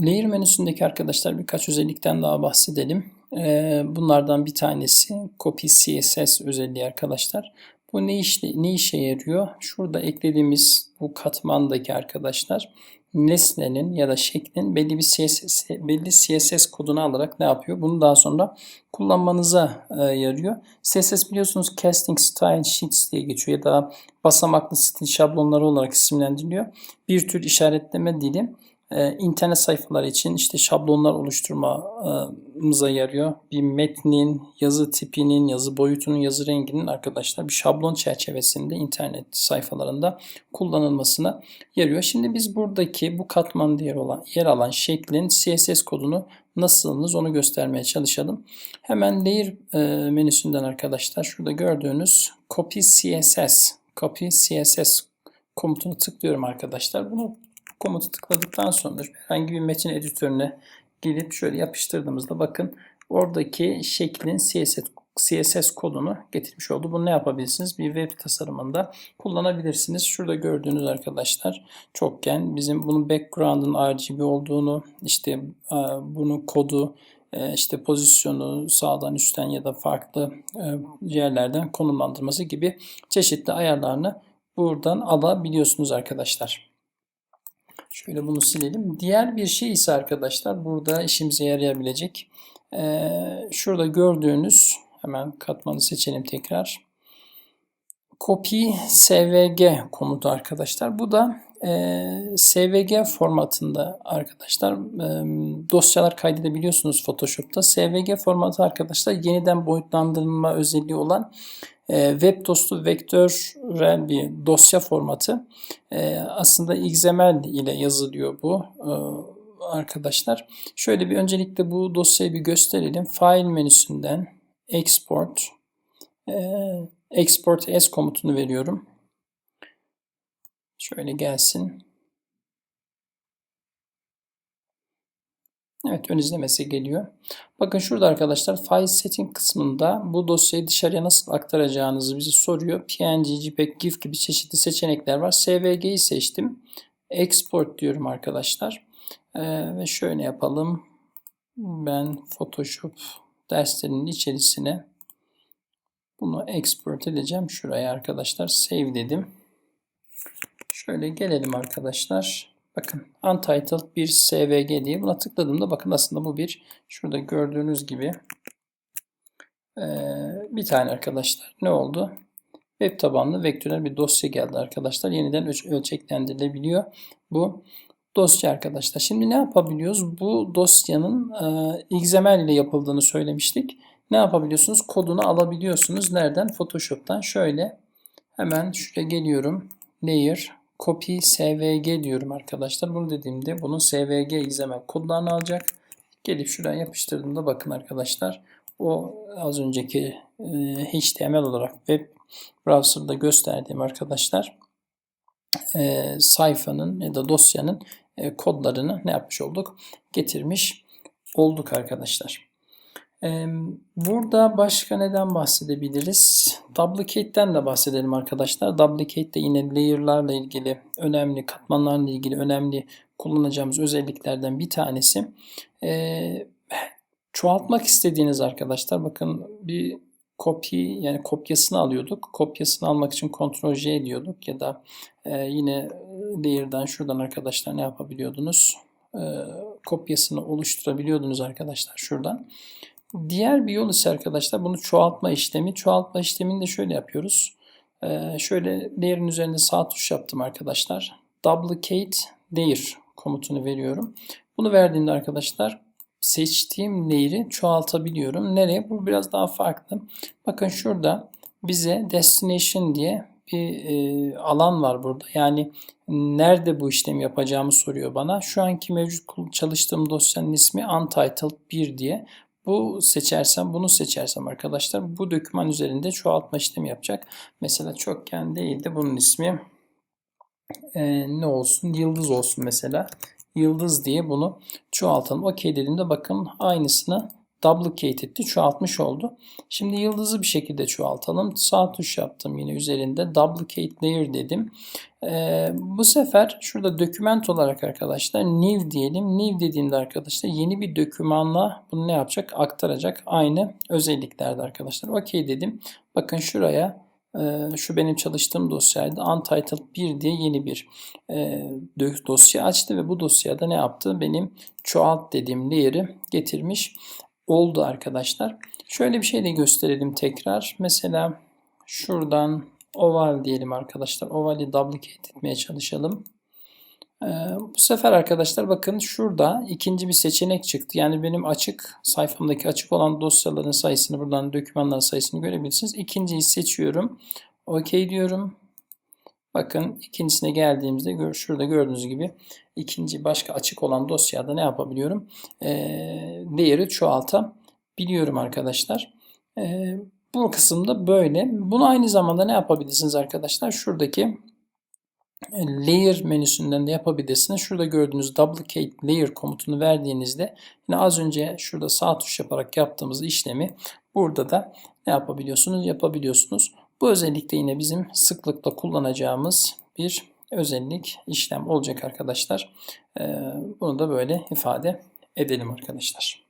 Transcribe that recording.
Layer menüsündeki arkadaşlar birkaç özellikten daha bahsedelim. Ee, bunlardan bir tanesi Copy CSS özelliği arkadaşlar. Bu ne, işle, ne işe yarıyor? Şurada eklediğimiz bu katmandaki arkadaşlar nesnenin ya da şeklin belli bir CSS, belli CSS kodunu alarak ne yapıyor? Bunu daha sonra kullanmanıza e, yarıyor. CSS biliyorsunuz Casting Style Sheets diye geçiyor ya da basamaklı stil şablonları olarak isimlendiriliyor. Bir tür işaretleme dili e, internet sayfaları için işte şablonlar oluşturmamıza yarıyor. Bir metnin, yazı tipinin, yazı boyutunun, yazı renginin arkadaşlar bir şablon çerçevesinde internet sayfalarında kullanılmasına yarıyor. Şimdi biz buradaki bu katmanda yer, olan, yer alan şeklin CSS kodunu nasılınız onu göstermeye çalışalım. Hemen layer e, menüsünden arkadaşlar şurada gördüğünüz copy CSS, copy CSS komutunu tıklıyorum arkadaşlar. Bunu komutu tıkladıktan sonra herhangi bir metin editörüne gelip şöyle yapıştırdığımızda bakın oradaki şeklin CSS, CSS kodunu getirmiş oldu. Bunu ne yapabilirsiniz? Bir web tasarımında kullanabilirsiniz. Şurada gördüğünüz arkadaşlar çokgen bizim bunun background'ın RGB olduğunu işte e, bunun kodu e, işte pozisyonu sağdan üstten ya da farklı e, yerlerden konumlandırması gibi çeşitli ayarlarını buradan alabiliyorsunuz arkadaşlar. Şöyle bunu silelim. Diğer bir şey ise arkadaşlar burada işimize yarayabilecek. Ee, şurada gördüğünüz hemen katmanı seçelim tekrar. Copy SVG komutu arkadaşlar. Bu da e, SVG formatında arkadaşlar e, dosyalar kaydedebiliyorsunuz Photoshop'ta. SVG formatı arkadaşlar yeniden boyutlandırılma özelliği olan web dostu vektörel bir dosya formatı. E, aslında XML ile yazılıyor bu e, arkadaşlar. Şöyle bir öncelikle bu dosyayı bir gösterelim. File menüsünden export export as komutunu veriyorum. Şöyle gelsin. Evet ön izlemesi geliyor. Bakın şurada arkadaşlar file setting kısmında bu dosyayı dışarıya nasıl aktaracağınızı bize soruyor. PNG, JPEG, GIF gibi çeşitli seçenekler var. SVG'yi seçtim. Export diyorum arkadaşlar. Ee, ve şöyle yapalım. Ben Photoshop derslerinin içerisine bunu export edeceğim. Şuraya arkadaşlar save dedim. Şöyle gelelim arkadaşlar. Bakın Untitled bir SVG diye buna tıkladığımda bakın aslında bu bir şurada gördüğünüz gibi bir tane arkadaşlar ne oldu? Web tabanlı vektörel bir dosya geldi arkadaşlar. Yeniden ölçeklendirilebiliyor bu dosya arkadaşlar. Şimdi ne yapabiliyoruz? Bu dosyanın XML ile yapıldığını söylemiştik. Ne yapabiliyorsunuz? Kodunu alabiliyorsunuz. Nereden? Photoshop'tan. Şöyle hemen şuraya geliyorum. Layer copy svg diyorum arkadaşlar. Bunu dediğimde bunun svg XML kodlarını alacak. Gelip şuraya yapıştırdığımda bakın arkadaşlar o az önceki e, HTML olarak web browser'da gösterdiğim arkadaşlar e, sayfanın ya da dosyanın e, kodlarını ne yapmış olduk? Getirmiş olduk arkadaşlar. Burada başka neden bahsedebiliriz? Duplicate'den de bahsedelim arkadaşlar. Duplicate de yine layer'larla ilgili önemli, katmanlarla ilgili önemli kullanacağımız özelliklerden bir tanesi. çoğaltmak istediğiniz arkadaşlar bakın bir copy yani kopyasını alıyorduk. Kopyasını almak için Ctrl J diyorduk ya da yine layer'dan şuradan arkadaşlar ne yapabiliyordunuz? kopyasını oluşturabiliyordunuz arkadaşlar şuradan. Diğer bir yol ise arkadaşlar bunu çoğaltma işlemi. Çoğaltma işlemini de şöyle yapıyoruz. Ee, şöyle layer'ın üzerinde sağ tuş yaptım arkadaşlar. Duplicate layer komutunu veriyorum. Bunu verdiğimde arkadaşlar seçtiğim layer'i çoğaltabiliyorum. Nereye? Bu biraz daha farklı. Bakın şurada bize destination diye bir e, alan var burada. Yani nerede bu işlemi yapacağımı soruyor bana. Şu anki mevcut çalıştığım dosyanın ismi untitled 1 diye. Bu seçersem, bunu seçersem arkadaşlar bu döküman üzerinde çoğaltma işlemi yapacak. Mesela çokgen değil de bunun ismi e, ne olsun? Yıldız olsun mesela. Yıldız diye bunu çoğaltalım. Okey dediğimde bakın aynısını duplicate etti, çoğaltmış oldu. Şimdi yıldızı bir şekilde çoğaltalım. Sağ tuş yaptım yine üzerinde. Duplicate layer dedim. Ee, bu sefer şurada doküment olarak arkadaşlar new diyelim. New dediğimde arkadaşlar yeni bir dokümanla bunu ne yapacak? Aktaracak. Aynı özelliklerde arkadaşlar. OK dedim. Bakın şuraya e, şu benim çalıştığım dosyaydı. Untitled 1 diye yeni bir e, dosya açtı ve bu dosyada ne yaptı? Benim çoğalt dediğim layer'ı getirmiş oldu arkadaşlar. Şöyle bir şey de gösterelim tekrar. Mesela şuradan oval diyelim arkadaşlar. Ovali duplicate etmeye çalışalım. Ee, bu sefer arkadaşlar bakın şurada ikinci bir seçenek çıktı. Yani benim açık sayfamdaki açık olan dosyaların sayısını buradan dokümanların sayısını görebilirsiniz. İkinciyi seçiyorum. OK diyorum. Bakın ikincisine geldiğimizde şurada gördüğünüz gibi ikinci başka açık olan dosyada ne yapabiliyorum? E, değeri çoğaltabiliyorum arkadaşlar. E, bu kısımda böyle. Bunu aynı zamanda ne yapabilirsiniz arkadaşlar? Şuradaki Layer menüsünden de yapabilirsiniz. Şurada gördüğünüz Duplicate Layer komutunu verdiğinizde yine az önce şurada sağ tuş yaparak yaptığımız işlemi burada da ne yapabiliyorsunuz? Yapabiliyorsunuz. Bu özellikle yine bizim sıklıkla kullanacağımız bir özellik işlem olacak arkadaşlar. Bunu da böyle ifade edelim arkadaşlar.